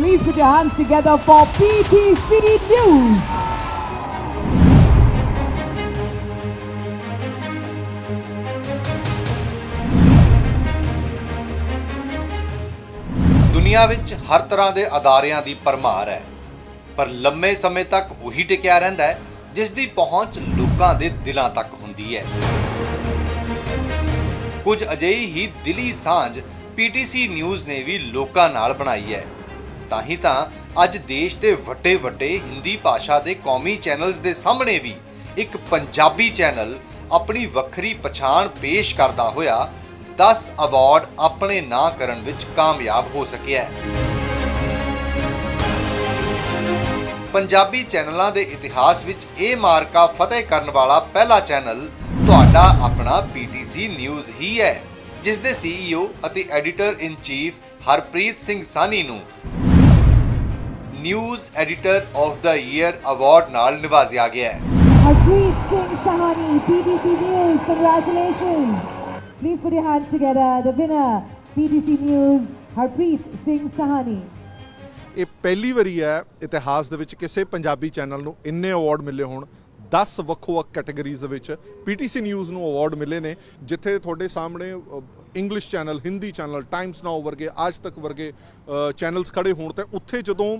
Please put your hands together for PTC News. ਦੁਨੀਆ ਵਿੱਚ ਹਰ ਤਰ੍ਹਾਂ ਦੇ ਅਦਾਰਿਆਂ ਦੀ ਪਰਮਾਰ ਹੈ। ਪਰ ਲੰਮੇ ਸਮੇਂ ਤੱਕ ਉਹੀ ਟਿਕਿਆ ਰਹਿੰਦਾ ਹੈ, ਜਿਸ ਦੀ ਪਹੁੰਚ ਲੋਕਾਂ ਦੇ ਦਿਲਾਂ ਤੱਕ ਹੁੰਦੀ ਹੈ। ਕੁਝ ਅਜਿਹੀ ਹੀ ਦਿਲੀ ਸਾਂਝ ਪੀਟੀਸੀ ਨਿਊਜ਼ ਨੇ ਵੀ ਲੋਕਾਂ ਨਾਲ ਬਣਾਈ ਹੈ। ਤਾਂ ਹੀ ਤਾਂ ਅੱਜ ਦੇਸ਼ ਦੇ ਵੱਡੇ ਵੱਡੇ ਹਿੰਦੀ ਭਾਸ਼ਾ ਦੇ ਕੌਮੀ ਚੈਨਲਸ ਦੇ ਸਾਹਮਣੇ ਵੀ ਇੱਕ ਪੰਜਾਬੀ ਚੈਨਲ ਆਪਣੀ ਵੱਖਰੀ ਪਛਾਣ ਪੇਸ਼ ਕਰਦਾ ਹੋਇਆ 10 ਅਵਾਰਡ ਆਪਣੇ ਨਾਂ ਕਰਨ ਵਿੱਚ ਕਾਮਯਾਬ ਹੋ ਸਕਿਆ ਹੈ। ਪੰਜਾਬੀ ਚੈਨਲਾਂ ਦੇ ਇਤਿਹਾਸ ਵਿੱਚ ਇਹ ਮਾਰਕਾ ਫਤਿਹ ਕਰਨ ਵਾਲਾ ਪਹਿਲਾ ਚੈਨਲ ਤੁਹਾਡਾ ਆਪਣਾ ਪੀਟੀਸੀ ਨਿਊਜ਼ ਹੀ ਹੈ ਜਿਸ ਦੇ ਸੀਈਓ ਅਤੇ editor in chief Harpreet Singh Sani ਨੂੰ news editor of the year award ਨਾਲ ਨਿਵਾਜ਼ਿਆ ਗਿਆ ਹੈ Harpreet Singh Sahani, PTC News, congratulations. Please put your hands together. The winner, PTC News, Harpreet Singh Sahani. ਇਹ ਪਹਿਲੀ ਵਾਰੀ ਹੈ ਇਤਿਹਾਸ ਦੇ ਵਿੱਚ ਕਿਸੇ ਪੰਜਾਬੀ ਚੈਨਲ ਨੂੰ ਇੰਨੇ ਅਵਾਰਡ ਮਿਲੇ ਹੋਣ 10 ਵੱਖੋ-ਵੱਖ ਕੈਟਾਗਰੀਜ਼ ਦੇ ਵਿੱਚ ਪੀਟੀਸੀ ਨਿਊਜ਼ ਨੂੰ ਅਵਾਰਡ ਮਿਲੇ ਨੇ ਜਿੱਥੇ ਤੁਹਾਡੇ ਸਾਹਮਣੇ English channel Hindi channel Times Now ਵਰਗੇ, ਅੱਜ ਤੱਕ ਵਰਗੇ ਚੈਨਲਸ ਖੜੇ ਹੋਣ ਤੇ ਉੱਥੇ ਜਦੋਂ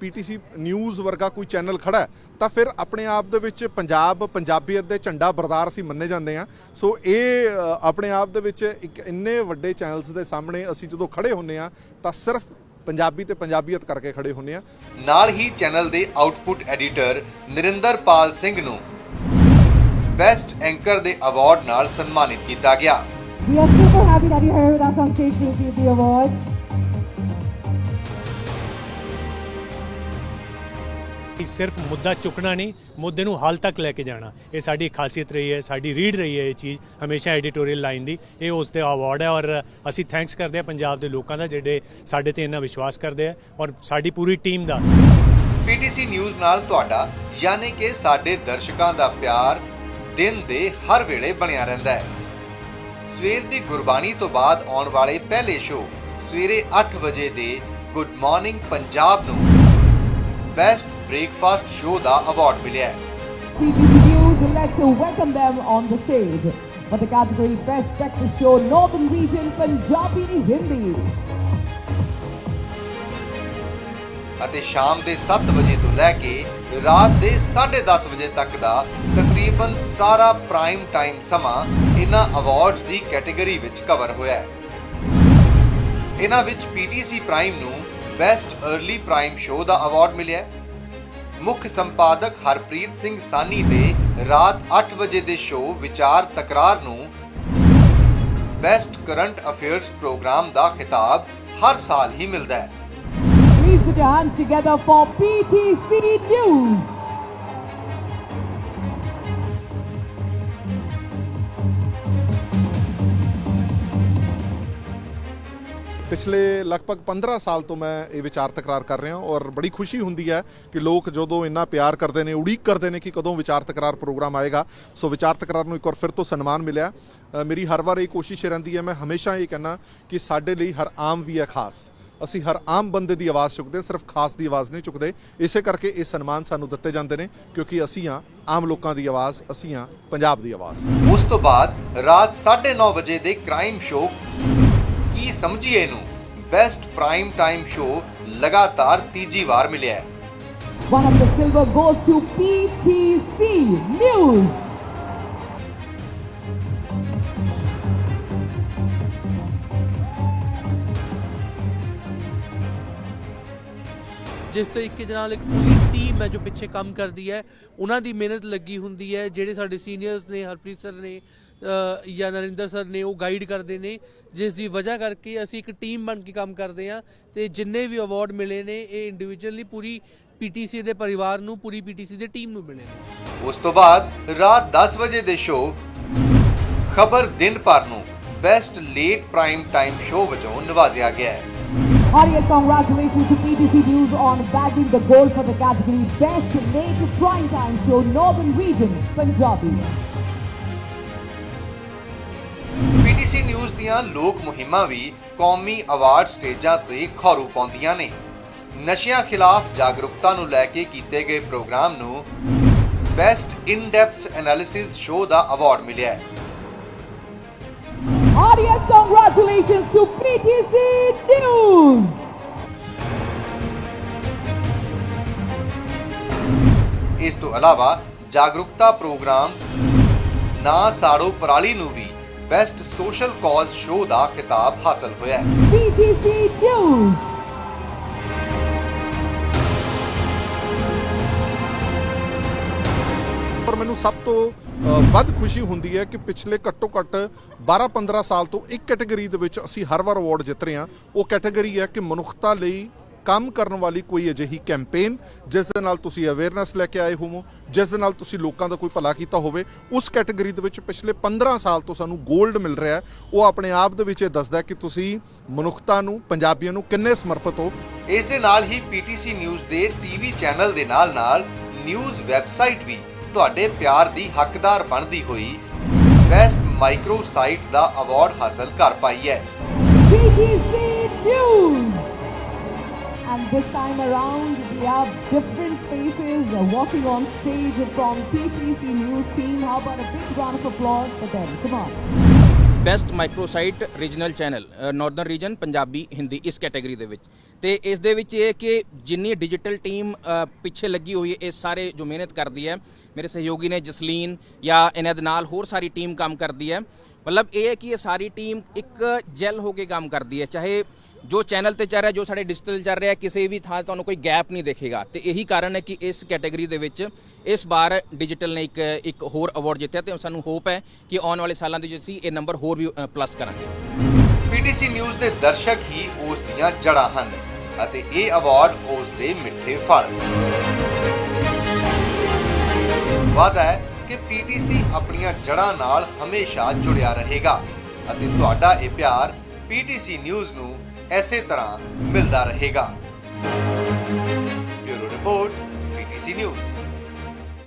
ਪੀਟੀਸੀ ਨਿਊਜ਼ ਵਰਗਾ ਕੋਈ ਚੈਨਲ ਖੜਾ ਤਾਂ ਫਿਰ ਆਪਣੇ ਆਪ ਦੇ ਵਿੱਚ ਪੰਜਾਬ, ਪੰਜਾਬੀਅਤ ਦੇ ਝੰਡਾ ਬਰਦਾਰ ਅਸੀਂ ਮੰਨੇ ਜਾਂਦੇ ਆ ਸੋ ਇਹ ਆਪਣੇ ਆਪ ਦੇ ਵਿੱਚ ਇੱਕ ਇੰਨੇ ਵੱਡੇ ਚੈਨਲਸ ਦੇ ਸਾਹਮਣੇ ਅਸੀਂ ਜਦੋਂ ਖੜੇ ਹੁੰਨੇ ਆ ਤਾਂ ਸਿਰਫ ਪੰਜਾਬੀ ਤੇ ਪੰਜਾਬੀਅਤ ਕਰਕੇ ਖੜੇ ਹੁੰਨੇ ਆ ਨਾਲ ਹੀ ਚੈਨਲ ਦੇ ਆਊਟਪੁੱਟ ਐਡੀਟਰ ਨਰਿੰਦਰਪਾਲ ਸਿੰਘ ਨੂੰ ਬੈਸਟ ਐਂਕਰ ਦੇ ਅਵਾਰਡ ਨਾਲ ਸਨਮਾਨਿਤ ਕੀਤਾ ਗਿਆ। We are super happy that you're here with us on stage to receive the award. ਸਿਰਫ ਮੁੱਦਾ ਚੁੱਕਣਾ ਨਹੀਂ ਮੁੱਦੇ ਨੂੰ ਹੱਲ ਤੱਕ ਲੈ ਕੇ ਜਾਣਾ। ਇਹ ਸਾਡੀ ਖਾਸੀਅਤ ਰਹੀ ਹੈ ਸਾਡੀ ਰੀਡ ਰਹੀ ਹੈ ਇਹ ਚੀਜ਼ ਹਮੇਸ਼ਾ ਐਡੀਟੋਰੀਅਲ ਲਾਈਨ ਦੀ। ਇਹ ਉਸ ਦੇ ਅਵਾਰਡ ਹੈ ਔਰ ਅਸੀਂ ਥੈਂਕਸ ਕਰਦੇ ਹਾਂ ਪੰਜਾਬ ਦੇ ਲੋਕਾਂ ਦਾ ਜਿਹੜੇ ਸਾਡੇ ਤੇ ਇੰਨਾ ਵਿਸ਼ਵਾਸ ਕਰਦੇ ਆ ਔਰ ਸਾਡੀ ਪੂਰੀ ਟੀਮ ਦਾ। ਪੀਟੀਸੀ ਨਿਊਜ਼ ਨਾਲ ਤੁਹਾਡਾ ਯਾਨੀ ਕਿ ਸਾਡੇ ਦਰਸ਼ਕਾਂ ਦਾ ਪਿਆਰ ਦਿਨ ਦੇ ਹਰ ਵੇਲੇ ਬਣਿਆ ਰਹਿੰਦਾ ਹੈ। ਸਵੇਰ ਦੀ ਗੁਰਬਾਣੀ ਤੋਂ ਬਾਅਦ ਆਉਣ ਵਾਲੇ ਪਹਿਲੇ ਸ਼ੋਅ ਸਵੇਰੇ 8 ਵਜੇ ਦੇ ਗੁੱਡ ਮਾਰਨਿੰਗ ਪੰਜਾਬ ਨੂੰ ਬੈਸਟ ਬ੍ਰੇਕਫਾਸਟ ਸ਼ੋਅ ਦਾ ਅਵਾਰਡ ਮਿਲਿਆ ਹੈ PTC News would like to welcome them on the stage for the category Best Breakfast Show Northern Region Punjabi Hindi. ਅਤੇ ਸ਼ਾਮ ਦੇ 7 ਵਜੇ ਤੋਂ ਲੈ ਕੇ ਰਾਤ ਦੇ 10:30 ਵਜੇ ਤੱਕ ਦਾ ਤਕਰੀਬਨ ਸਾਰਾ ਪ੍ਰਾਈਮ ਟਾਈਮ ਸਮਾਂ ਇਹਨਾਂ ਅਵਾਰਡਸ ਦੀ ਕੈਟਾਗਰੀ ਵਿੱਚ ਕਵਰ ਹੋਇਆ ਹੈ। ਇਹਨਾਂ ਵਿੱਚ PTC ਪ੍ਰਾਈਮ ਨੂੰ ਬੈਸਟ अर्ਲੀ ਪ੍ਰਾਈਮ ਸ਼ੋਅ ਦਾ ਅਵਾਰਡ ਮਿਲਿਆ ਮੁੱਖ ਸੰਪਾਦਕ ਹਰਪ੍ਰੀਤ ਸਿੰਘ ਸਾਨੀ ਦੇ ਰਾਤ 8 ਵਜੇ ਦੇ ਸ਼ੋਅ ਵਿਚਾਰ ਤਕਰਾਰ ਨੂੰ ਬੈਸਟ ਕਰੰਟ ਅਫੇਅਰਸ ਪ੍ਰੋਗਰਾਮ ਦਾ ਖਿਤਾਬ ਹਰ ਸਾਲ ਹੀ ਮਿਲਦਾ ਹੈ। Please put your hands together for PTC News. ਪਿਛਲੇ ਲਗਭਗ 15 ਸਾਲ ਤੋਂ ਮੈਂ ਇਹ ਵਿਚਾਰ ਤਕਰਾਰ ਕਰ ਰਿਹਾ ਔਰ ਬੜੀ ਖੁਸ਼ੀ ਹੁੰਦੀ ਹੈ ਕਿ ਲੋਕ ਜਦੋਂ ਇੰਨਾ ਪਿਆਰ ਕਰਦੇ ਨੇ, ਉਡੀਕ ਕਰਦੇ ਨੇ ਕਿ ਕਦੋਂ ਵਿਚਾਰ ਤਕਰਾਰ ਪ੍ਰੋਗਰਾਮ ਆਏਗਾ। ਸੋ ਵਿਚਾਰ ਤਕਰਾਰ ਨੂੰ ਇੱਕ ਵਾਰ ਫਿਰ ਤੋਂ ਸਨਮਾਨ ਮਿਲਿਆ। ਮੇਰੀ ਹਰ ਵਾਰ ਇਹ ਕੋਸ਼ਿਸ਼ ਰਹਿੰਦੀ ਹੈ, ਮੈਂ ਹਮੇਸ਼ਾ ਇਹ ਕਹਿਣਾ ਕਿ ਸਾਡੇ ਲਈ ਹਰ ਆਮ ਵੀ ਹੈ ਖਾਸ। ਅਸੀਂ ਹਰ ਆਮ ਬੰਦੇ ਦੀ ਆਵਾਜ਼ ਚੁੱਕਦੇ ਸਿਰਫ ਖਾਸ ਦੀ ਆਵਾਜ਼ ਨਹੀਂ ਚੁੱਕਦੇ। ਇਸੇ ਕਰਕੇ ਇਹ ਸਨਮਾਨ ਸਾਨੂੰ ਦਿੱਤੇ ਜਾਂਦੇ ਨੇ ਕਿਉਂਕਿ ਅਸੀਂ ਆ ਆਮ ਲੋਕਾਂ ਦੀ ਆਵਾਜ਼, ਅਸੀਂ ਆ ਪੰਜਾਬ ਦੀ ਆਵਾਜ਼। ਉਸ ਤੋਂ ਬਾਅਦ ਰਾਤ 9:30 ਵਜੇ ਦੇ ਕ੍ਰਾਈਮ ਸ਼ੋਅ ਕੀ ਸਮਝੀਏ ਨੂੰ ਬੈਸਟ ਪ੍ਰਾਈਮ ਟਾਈਮ ਸ਼ੋਅ ਲਗਾਤਾਰ ਤੀਜੀ ਵਾਰ ਮਿਲਿਆ ਹੈ One of the silver goes to PTC News. ਜਿਸ ਤਰੀਕੇ ਦੇ ਨਾਲ ਇੱਕ ਪੂਰੀ ਟੀਮ ਹੈ ਜੋ ਪਿੱਛੇ ਕੰਮ ਕਰਦੀ ਹੈ ਉਹਨਾਂ ਦੀ ਮਿਹਨਤ ਲੱਗੀ ਹੁੰਦੀ ਹੈ ਜਿਹੜੇ ਸਾਡੇ ਸੀਨੀਅਰਸ ਨੇ ਹਰਪ੍ਰੀਤ ਸਰ ਨੇ ਜਾਂ ਨਰਿੰਦਰ ਸਰ ਨੇ ਉਹ ਗਾਈਡ ਕਰਦੇ ਨੇ ਜਿਸ ਦੀ ਵਜ੍ਹਾ ਕਰਕੇ ਅਸੀਂ ਇੱਕ ਟੀਮ ਬਣ ਕੇ ਕੰਮ ਕਰਦੇ ਹਾਂ ਤੇ ਜਿੰਨੇ ਵੀ ਅਵਾਰਡ ਮਿਲੇ ਨੇ ਇਹ ਇੰਡੀਵਿਜੂਅਲੀ ਪੂਰੀ ਪੀਟੀਸੀ ਦੇ ਪਰਿਵਾਰ ਨੂੰ ਪੂਰੀ ਪੀਟੀਸੀ ਦੇ ਟੀਮ ਨੂੰ ਮਿਲੇ ਨੇ ਉਸ ਤੋਂ ਬਾਅਦ ਰਾਤ 10 ਵਜੇ ਦੇ ਸ਼ੋਅ ਖਬਰ ਦਿਨ ਭਰ ਨੂੰ best late prime time show ਵਜੋਂ ਨਿਵਾਜ਼ਿਆ ਗਿਆ ਹੈ Heartiest congratulations to PTC News on bagging the gold for the category Best Late Primetime Show Northern Region Punjabi. PTC news ਦੀਆਂ ਲੋਕ ਮੁਹਿੰਮਾਂ ਵੀ ਕੌਮੀ ਅਵਾਰਡ ਸਟੇਜਾਂ ਤੇ ਖੌਰੂ ਪਾਉਂਦੀਆਂ ਨੇ ਨਸ਼ਿਆਂ ਖਿਲਾਫ ਜਾਗਰੂਕਤਾ ਨੂੰ ਲੈ ਕੇ ਕੀਤੇ ਗਏ ਪ੍ਰੋਗਰਾਮ ਨੂੰ best in depth analysis show the award ਮਿਲਿਆ ਹੈ Audience, congratulations to PTC News! ਇਸ ਤੋਂ ਇਲਾਵਾ ਜਾਗਰੂਕਤਾ ਪ੍ਰੋਗਰਾਮ ਨਾ ਸਾੜੋ ਪਰਾਲੀ ਨੂੰ ਵੀ ਬੈਸਟ ਸੋਸ਼ਲ ਕਾਜ਼ ਸ਼ੋਅ ਦਾ ਖਿਤਾਬ ਹਾਸਲ ਹੋਇਆ ਹੈ News! ਪਰ ਮੈਨੂੰ ਸਭ ਤੋਂ ਅ, ਵੱਧ ਖੁਸ਼ੀ ਹੁੰਦੀ ਹੈ ਕਿ ਪਿਛਲੇ ਘੱਟੋ ਘੱਟ 12-15 ਸਾਲ ਤੋਂ ਇੱਕ ਕੈਟਾਗਰੀ ਦੇ ਵਿੱਚ ਅਸੀਂ ਹਰ ਵਾਰ ਅਵਾਰਡ ਜਿੱਤ ਰਹੇ ਹਾਂ ਉਹ ਕੈਟਾਗਰੀ ਹੈ ਕਿ ਮਨੁੱਖਤਾ ਲਈ ਕੰਮ ਕਰਨ ਵਾਲੀ ਕੋਈ ਅਜਿਹੀ ਕੈਂਪੇਨ ਜਿਸ ਦੇ ਨਾਲ ਤੁਸੀਂ ਅਵੇਅਰਨੈਸ ਲੈ ਕੇ ਆਏ ਹੋਵੋ ਜਿਸ ਦੇ ਨਾਲ ਤੁਸੀਂ ਲੋਕਾਂ ਦਾ ਕੋਈ ਭਲਾ ਕੀਤਾ ਹੋਵੇ ਉਸ ਕੈਟਾਗਰੀ ਦੇ ਵਿੱਚ ਪਿਛਲੇ 15 ਸਾਲ ਤੋਂ ਸਾਨੂੰ 골ਡ ਮਿਲ ਰਿਹਾ ਹੈ। ਉਹ ਆਪਣੇ ਆਪ ਦੇ ਵਿੱਚ ਇਹ ਦੱਸਦਾ ਕਿ ਤੁਸੀਂ ਮਨੁੱਖਤਾ ਨੂੰ ਪੰਜਾਬੀਆਂ ਨੂੰ ਕਿੰਨੇ ਸਮਰਪਿਤ ਹੋ। ਇਸ ਦੇ ਨਾਲ ਹੀ ਪੀਟੀਸੀ ਨਿਊਜ਼ ਦੇ ਟੀਵੀ ਚੈਨਲ ਦੇ ਨਾਲ-ਨਾਲ ਨਿਊਜ਼ ਵੈਬਸਾਈਟ ਵੀ ਤੁਹਾਡੇ ਪਿਆਰ ਦੀ ਹੱਕਦਾਰ ਬਣਦੀ ਹੋਈ ਬੈਸਟ ਮਾਈਕਰੋ ਸਾਈਟ ਦਾ ਅਵਾਰਡ ਹਾਸਲ ਕਰ ਪਾਈ ਹੈ। PTC News! And this time around, we have different faces walking on stage from PTC News team. How about a big round of applause for them? Come on. Best microsite regional channel northern region Punjabi Hindi ਇਸ category ਦੇ ਵਿੱਚ ਤੇ ਇਸ ਦੇ ਵਿੱਚ ਇਹ ਕਿ ਜਿੰਨੀ ਡਿਜੀਟਲ ਟੀਮ ਪਿੱਛੇ ਲੱਗੀ ਹੋਈ ਹੈ ਇਹ ਸਾਰੇ ਜੋ ਮਿਹਨਤ ਕਰਦੀ ਹੈ ਮੇਰੇ ਸਹਿਯੋਗੀ ਨੇ ਜਸਲੀਨ ਜਾਂ ਇਹਨਾਂ ਦੇ ਨਾਲ ਹੋਰ ਸਾਰੀ ਟੀਮ ਕੰਮ ਕਰਦੀ ਹੈ ਮਤਲਬ ਇਹ ਹੈ ਕਿ ਇਹ ਸਾਰੀ ਟੀਮ ਇੱਕ ਜੈਲ ਹੋ ਕੇ ਕੰਮ ਕਰਦੀ ਹੈ ਚਾਹੇ ਜੋ ਚੈਨਲ ਤੇ ਚੱਲ ਰਿਹਾ, ਜੋ ਸਾਡੇ ਡਿਜੀਟਲ ਚੱਲ ਰਿਹਾ, ਕਿਸੇ ਵੀ ਥਾਂ ਤੁਹਾਨੂੰ ਕੋਈ ਗੈਪ ਨਹੀਂ ਦੇਖੇਗਾ। ਤੇ ਇਹੀ ਕਾਰਨ ਹੈ ਕਿ ਇਸ ਕੈਟਾਗਰੀ ਦੇ ਵਿੱਚ ਇਸ ਵਾਰ ਡਿਜੀਟਲ ਨੇ ਇੱਕ ਇੱਕ ਹੋਰ ਅਵਾਰਡ ਜਿੱਤਿਆ ਤੇ ਸਾਨੂੰ ਹੋਪ ਹੈ ਕਿ ਆਉਣ ਵਾਲੇ ਸਾਲਾਂ ਦੇ ਵਿੱਚ ਅਸੀਂ ਇਹ ਨੰਬਰ ਹੋਰ ਵੀ ਪਲੱਸ ਕਰਾਂਗੇ। ਪੀਟੀਸੀ ਨਿਊਜ਼ ਦੇ ਦਰਸ਼ਕ ਹੀ ਉਸ ਦੀਆਂ ਜੜ੍ਹਾਂ ਹਨ ਅਤੇ ਇਹ ਅਵਾਰਡ ਉਸ ਦੇ ਮਿੱਠੇ ਫਲ। ਵਾਅਦਾ ਹੈ ਕਿ ਪੀਟੀਸੀ ਆਪਣੀਆਂ ਜੜ੍ਹਾਂ ਨਾਲ ਹਮੇਸ਼ਾ ਜੁੜਿਆ ਰਹੇਗਾ। ਅਤੇ ਤੁਹਾਡਾ ਇਹ ਪਿਆਰ ਪੀਟੀਸੀ ਨਿਊਜ਼ ਨੂੰ ਐਸੇ ਤਰ੍ਹਾਂ ਮਿਲਦਾ ਰਹੇਗਾ। Bureau report PTC news